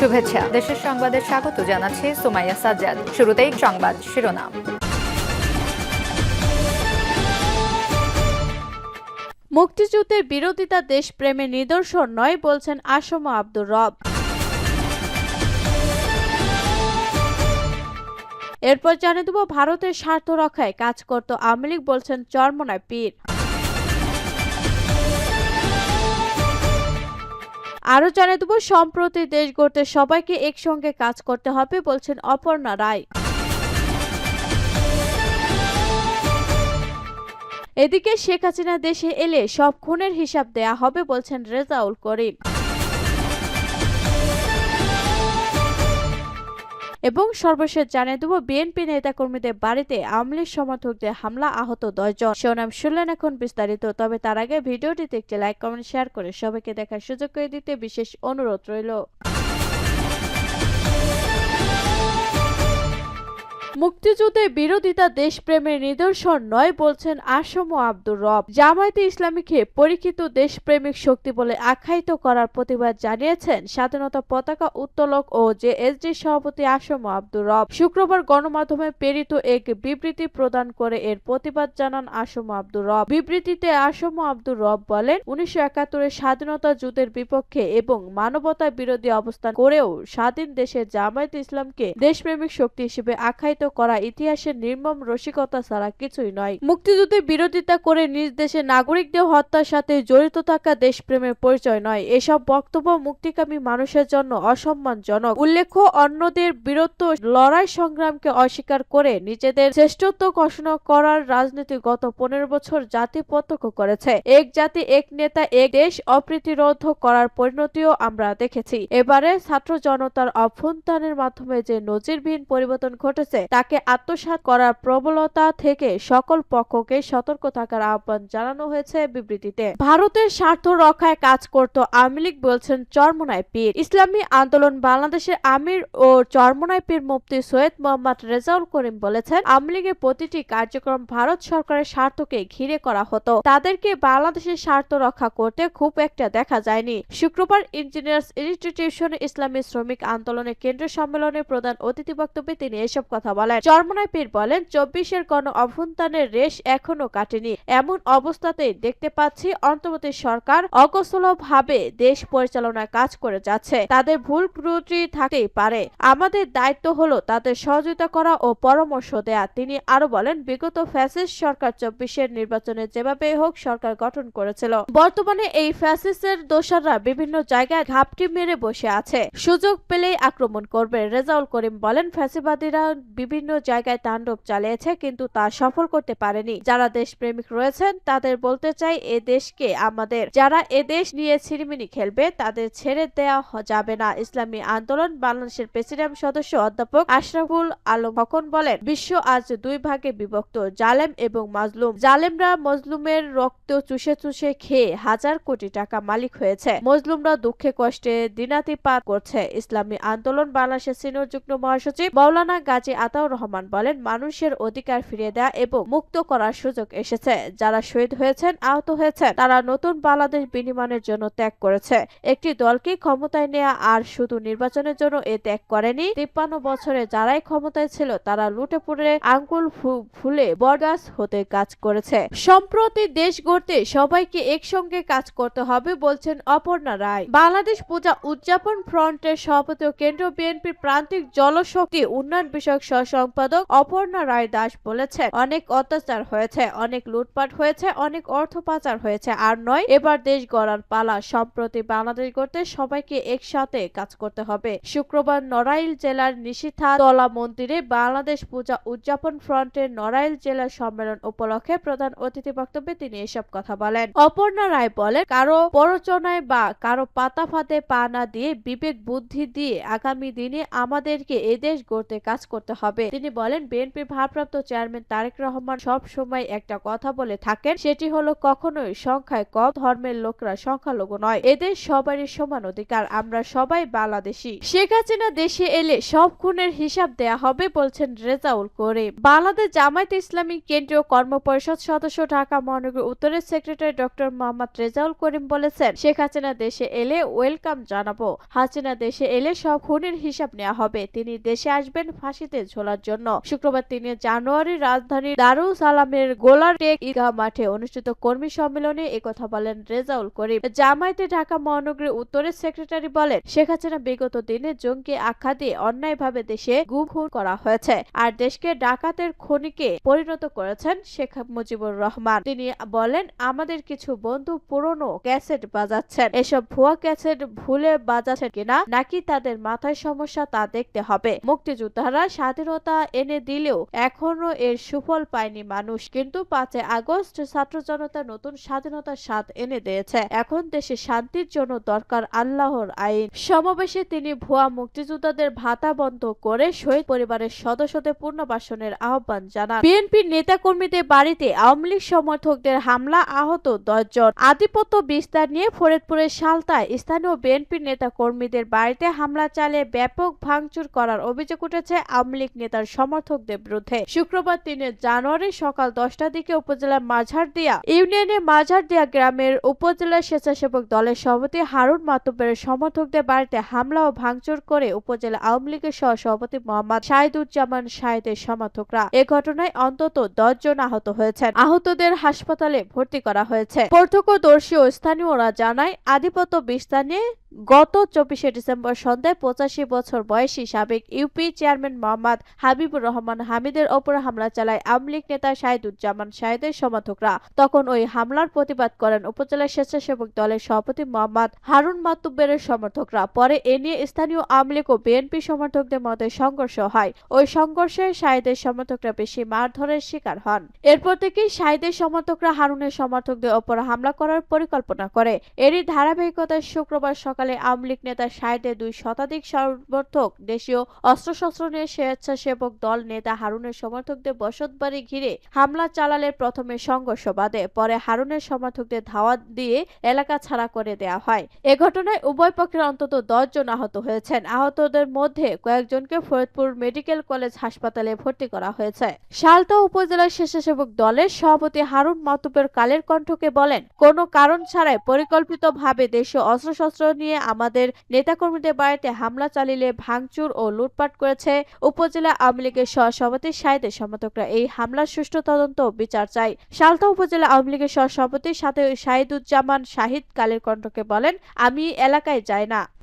শুভেচ্ছা। দেশের সংবাদে স্বাগত জানাচ্ছি সুমাইয়া সাজ্জাদ। শুরুতেই সংবাদ শিরোনাম। মুক্তিযুদ্ধের বিরোধিতা দেশপ্রেমের নিদর্শন নয় বলছেন আসম আব্দুর রব। এরপর জানিয়ে দেব, ভারতের স্বার্থ রক্ষায় কাজ করত আওয়ামী লীগ বলছেন চরমনায় পীর। আরও জানিয়ে দেব, সম্প্রতি দেশ গড়তে সবাইকে একসঙ্গে কাজ করতে হবে বলছেন অপর্ণা রায়। এদিকে শেখ হাসিনা দেশে এলে সব খুনের হিসাব দেয়া হবে বলছেন রেজাউল করিম। এবং সর্বশেষ জানিয়ে দেব বিএনপি নেতাকর্মীদের বাড়িতে আওয়ামী লীগ সমর্থকদের হামলা, আহত দশজন। শিরোনাম শুনলেন এখন বিস্তারিত। তবে তার আগে ভিডিওটিতে একটি লাইক কমেন্ট শেয়ার করে সবাইকে দেখার সুযোগ করে দিতে বিশেষ অনুরোধ রইল। মুক্তিযুদ্ধের বিরোধিতা দেশপ্রেমের নিদর্শন নয় বলছেন আসম আব্দুর রব। জামায়াতে ইসলামীকে পরীক্ষিত দেশপ্রেমিক শক্তি বলে আখ্যায়িত করার প্রতিবাদ জানিয়েছেন স্বাধীনতা পতাকা উত্তোলক ও জেএসডি সভাপতি আসম আব্দুর রব। শুক্রবার গণমাধ্যমে প্রেরিত এক বিবৃতি প্রদান করে এর প্রতিবাদ জানান আসম আব্দুর রব। বিবৃতিতে আসম আব্দুর রব বলেন, উনিশশো একাত্তরের স্বাধীনতা যুদ্ধের বিপক্ষে এবং মানবতা বিরোধী অবস্থান করেও স্বাধীন দেশে জামায়াত ইসলামকে দেশপ্রেমিক শক্তি হিসেবে আখ্যায়িত করা ইতিহাসের নির্মম রসিকতা ছাড়া কিছুই নয়। মুক্তিযুদ্ধের বিরোধিতা করে নিজ দেশের নাগরিকদের হত্যার সাথে জড়িত থাকা দেশপ্রেমের পরিচয় নয়। এসব বক্তব্য মুক্তিকামী মানুষের জন্য অসম্মানজনক। উল্লেখ্য, অন্যদের বীরত্ব লড়াই সংগ্রামকে অস্বীকার করে নিজেদের শ্রেষ্ঠত্ব ঘোষণা করার রাজনীতি গত পনেরো বছর জাতি প্রত্যক্ষ করেছে। এক জাতি, এক নেতা, এক দেশ অপ্রীতিরোধ করার পরিণতিও আমরা দেখেছি। এবারে ছাত্র জনতার অভ্যন্তরের মাধ্যমে যে নজিরবিহীন পরিবর্তন ঘটেছে তাকে আত্মসাৎ করার প্রবলতা থেকে সকল পক্ষকে সতর্ক থাকার আহ্বান জানানো হয়েছে বিবৃতিতে। ভারতের স্বার্থ রক্ষায় কাজ করত আওয়ামী লীগ বলছেন চরমনায় পীর। ইসলামী আন্দোলন বাংলাদেশের আমির ও চরমনায় পীর মুফতি সৈয়দ মোহাম্মদ রেজাউল করিম বলেছেন, আওয়ামী লীগের প্রতিটি কার্যক্রম ভারত সরকারের স্বার্থকে ঘিরে করা হতো। তাদেরকে বাংলাদেশের স্বার্থ রক্ষা করতে খুব একটা দেখা যায়নি। শুক্রবার ইঞ্জিনিয়ার্স ইনস্টিটিউশন ইসলামী শ্রমিক আন্দোলনের কেন্দ্রীয় সম্মেলনে প্রধান অতিথি বক্তব্যে তিনি এসব কথা বলেন চরমনায় পীর বলেন, চব্বিশের গণ অভ্যন্তরের রেশ এখনও কাটেনি। এমন অবস্থাতেই দেখতে পাচ্ছি অন্তর্বর্তী সরকার ভাবে দেশ পরিচালনায় কাজ করে যাচ্ছে। তাদের ভুল ত্রুটি থাকতেই পারে। আমাদের দায়িত্ব হলো তাদের সহযোগিতা করা ও পরামর্শ দেয়া। তিনি আরও বলেন, বিগত ফ্যাসিস্ট সরকার চব্বিশের নির্বাচনে যেভাবে হোক সরকার গঠন করেছিল। বর্তমানে এই ফ্যাসিস্টের দোষাররা বিভিন্ন জায়গায় ঘাপটি মেরে বসে আছে। সুযোগ পেলেই আক্রমণ করবে। রেজাউল করিম বলেন, ফ্যাসিবাদীরা বিভিন্ন জায়গায় তাণ্ডব চালিয়েছে, কিন্তু তা সফল করতে পারেনি। যারা দেশপ্রেমিক রয়েছেন, তাদের বলতে চাই, এ দেশকে আমাদের, যারা এ দেশ নিয়ে ছিনিমিনি খেলবে, তাদের ছেড়ে দেয়া যাবে না। ইসলামী আন্দোলন বাংলাদেশের প্রেসিডেন্ট সদস্য অধ্যাপক আশরাফুল আলম খকন বলেন, বিশ্ব আজ দুই ভাগে বিভক্ত, জালেম এবং মাজলুম। জালেমরা মজলুমের রক্ত চুষে চুষে খেয়ে হাজার কোটি টাকা মালিক হয়েছে। মজলুমরা দুঃখে কষ্টে দিনাতিপাত করছে। ইসলামী আন্দোলন বাংলাদেশের সিনিয়র যুগ্ম মহাসচিব মৌলানা গাজী আতাউর রহমান বলেন, মানুষের অধিকার ফিরিয়ে দেওয়া এবং মুক্ত করার সুযোগ এসেছে। যারা শহীদ হয়েছেন, আহত হয়েছেন, তারা নতুন বাংলাদেশ বিনিময়ের জন্য ত্যাগ করেছে। একটি দলকে ক্ষমতায় নেওয়া আর শুধু নির্বাচনের জন্য এ ত্যাগ করেনি, তিপ্পান্ন বছরে যারাই ক্ষমতায় ছিল, তারা লুটে পুড়ে আঙ্গুল ফুলে বরগাছ হতে কাজ করেছে। সম্প্রতি দেশ গড়তে সবাইকে একসঙ্গে কাজ করতে হবে বলছেন অপর্ণা রায়। বাংলাদেশ পূজা উদযাপন ফ্রন্টের সভাপতি ও কেন্দ্রীয় বিএনপির প্রান্তিক জলশক্তি উন্নয়ন বিষয়ক সম্পাদক অপর্ণা রায় দাস বলেছেন, অনেক অত্যাচার হয়েছে, অনেক লুটপাট হয়েছে, অনেক অর্থ পাচার হয়েছে। আর নয়, এবার দেশ গড়ার পালা। সম্প্রতি বাংলাদেশ গড়তে সবাইকে একসাথে কাজ করতে হবে। শুক্রবার নড়াইল জেলার নিশিথা তলা মন্দিরে বাংলাদেশ পূজা উদযাপন ফ্রন্টের নড়াইল জেলা সম্মেলন উপলক্ষে প্রধান অতিথি বক্তব্যে তিনি এসব কথা বলেন। অপর্ণা রায় বলেন, কারও প্ররোচনায় বা কারও পাতা ফাতে পা না দিয়ে বিবেক বুদ্ধি দিয়ে আগামী দিনে আমাদেরকে এদেশ গড়তে কাজ করতে হবে। হবে। তিনি বলেন বিএনপির ভারপ্রাপ্ত চেয়ারম্যান তারেক রহমান সব সময় একটা কথা বলে থাকেন, সেটি হলো কখনোই সংখ্যায় কম ধর্মের লোকরা সংখ্যালঘু নয়। এদের সবারই সমান অধিকার, আমরা সবাই বাংলাদেশি। শেখ হাসিনা দেশে এলে সব খুনের হিসাব দেয়া হবে বলছেন রেজাউল করিম। বাংলাদেশ জামায়াত ইসলামী কেন্দ্রীয় কর্মপরিষদ সদস্য ঢাকা মহানগর উত্তরের সেক্রেটারি ডক্টর মোহাম্মদ রেজাউল করিম বলেছেন, শেখ হাসিনা দেশে এলে ওয়েলকাম জানাব। হাসিনা দেশে এলে সব খুনের হিসাব নেওয়া হবে। তিনি দেশে আসবেন, ফাঁসিতে ঝোলার জন্য। শুক্রবার তিন জানুয়ারি রাজধানীর দারুল সালামের গোলার টেক ঈদগাহ মাঠে অনুষ্ঠিত কর্মী সম্মেলনে একথা বলেন রেজাউল করিম। জামায়াতে ঢাকা মহানগরীর উত্তরের সেক্রেটারি বলেন, শেখ হাসিনা বিগত দিনে জঙ্গি আখ্যা দিয়ে অন্যায়ভাবে দেশে গুম করা হয়েছে আর দেশকে ডাকাতের খনিকে পরিণত করেছেন শেখ মুজিবুর রহমান। তিনি বলেন, আমাদের কিছু বন্ধু পুরনো ক্যাসেট বাজাচ্ছেন। এসব ভুয়া ক্যাসেট ভুলে বাজাচ্ছেন কিনা নাকি তাদের মাথায় সমস্যা তা দেখতে হবে। মুক্তিযোদ্ধারা স্বাধীনতা এনে দিলেও এখনও এর সুফল পায়নি মানুষ। কিন্তু পাঁচই আগস্ট ছাত্র জনতা নতুন স্বাধীনতার স্বাদ এনে দিয়েছে। এখন দেশে শান্তির জন্য দরকার আল্লাহর আইন। সমাবেশে তিনি ভুয়া মুক্তিযোদ্ধাদের ভাতা বন্ধ করে শহীদ পরিবারের সদস্যদের পুনর্বাসনের আহ্বান জানান। বিএনপির নেতাকর্মীদের বাড়িতে আওয়ামী লীগ সমর্থকদের হামলা আহত দশজন। আধিপত্য বিস্তার নিয়ে ফরিদপুরের সালতায় স্থানীয় বিএনপির নেতা কর্মীদের বাড়িতে হামলা চালিয়ে ব্যাপক ভাঙচুর করার অভিযোগ উঠেছে আওয়ামী লীগ নেতার সমর্থকদের বিরুদ্ধে। শুক্রবার তিন জানুয়ারি সকাল দশটার দিকে উপজেলার মাঝারদিয়া ইউনিয়নের মাঝারদিয়া গ্রামের উপজেলা স্বেচ্ছাসেবক দলের সভাপতি হারুন মাতুব্বের সমর্থকদের বাড়িতে হামলা ও ভাঙচুর করে উপজেলা আওয়ামী লীগের সহ সভাপতি মোহাম্মদ শাহিদুজ্জামান শাহিদের সমর্থকরা। এ ঘটনায় অন্তত দশ জন আহত হয়েছেন। আহতদের হাসপাতালে ভর্তি করা হয়েছে। প্রত্যক্ষদর্শী ও স্থানীয়রা জানায়, আধিপত্য বিস্তার নিয়ে গত চব্বিশে ডিসেম্বর সন্ধ্যায় পঁচাশি বছর বয়সী সাবেক ইউপি চেয়ারম্যান মোহাম্মদ হাবিবুর রহমান হামিদের ওপর হামলা চালায় আওয়ামী লীগ নেতা শাহিদুজ্জামান শাহিদের সমর্থকরা। তখন ওই হামলার প্রতিবাদ করেন উপজেলা স্বেচ্ছাসেবক দলের সভাপতি মোহাম্মদ হারুন মাতুব্বের সমর্থকরা। পরে এ নিয়ে স্থানীয় আওয়ামী লীগ ও বিএনপি সমর্থকদের মধ্যে সংঘর্ষ হয়। ওই সংঘর্ষে শাহিদের সমর্থকরা বেশি মারধরের শিকার হন। এরপর থেকেই শাহিদের সমর্থকরা হারুনের সমর্থকদের ওপর হামলা করার পরিকল্পনা করে। এরই ধারাবাহিকতায় শুক্রবার সকালে আওয়ামী লীগ নেতা শাহিদের দুই শতাধিক সমর্থক দেশীয় অস্ত্রশস্ত্র নিয়ে স্বেচ্ছাসেবক দল নেতা হারুনের সমর্থকদের বসতবাড়ি ঘিরে হামলা চালালে প্রথমে সংঘর্ষ বাধে, পরে হারুনের সমর্থকদের ধাওয়া দিয়ে এলাকা ছাড়া করে দেয়া হয়। এ ঘটনায় উভয় পক্ষের অন্তত দশ জন আহত হয়েছেন। আহতদের মধ্যে কয়েকজনকে ফরিদপুর মেডিকেল কলেজ হাসপাতালে ভর্তি করা হয়েছে। সালতা উপজেলার স্বেচ্ছাসেবক দলের সভাপতি হারুন মাতুবের কালের কণ্ঠকে বলেন, কোনো কারণ ছাড়াই পরিকল্পিতভাবে দেশীয় অস্ত্রশস্ত্র নিয়ে আমাদের নেতাকর্মীদের বাড়িতে হামলা চালিয়ে ভাঙচুর ও লুটপাট করেছে উপজেলা আওয়ামী লীগের সহসভাপতি শাহিদের সমর্থকরা। এই হামলার সুষ্ঠু তদন্ত বিচার চাই। সালতা উপজেলা আওয়ামী লীগের সহসভাপতির সাথে শাহিদুজ্জামান শাহিদ কালের কণ্ঠকে বলেন, আমি এলাকায় যাই না।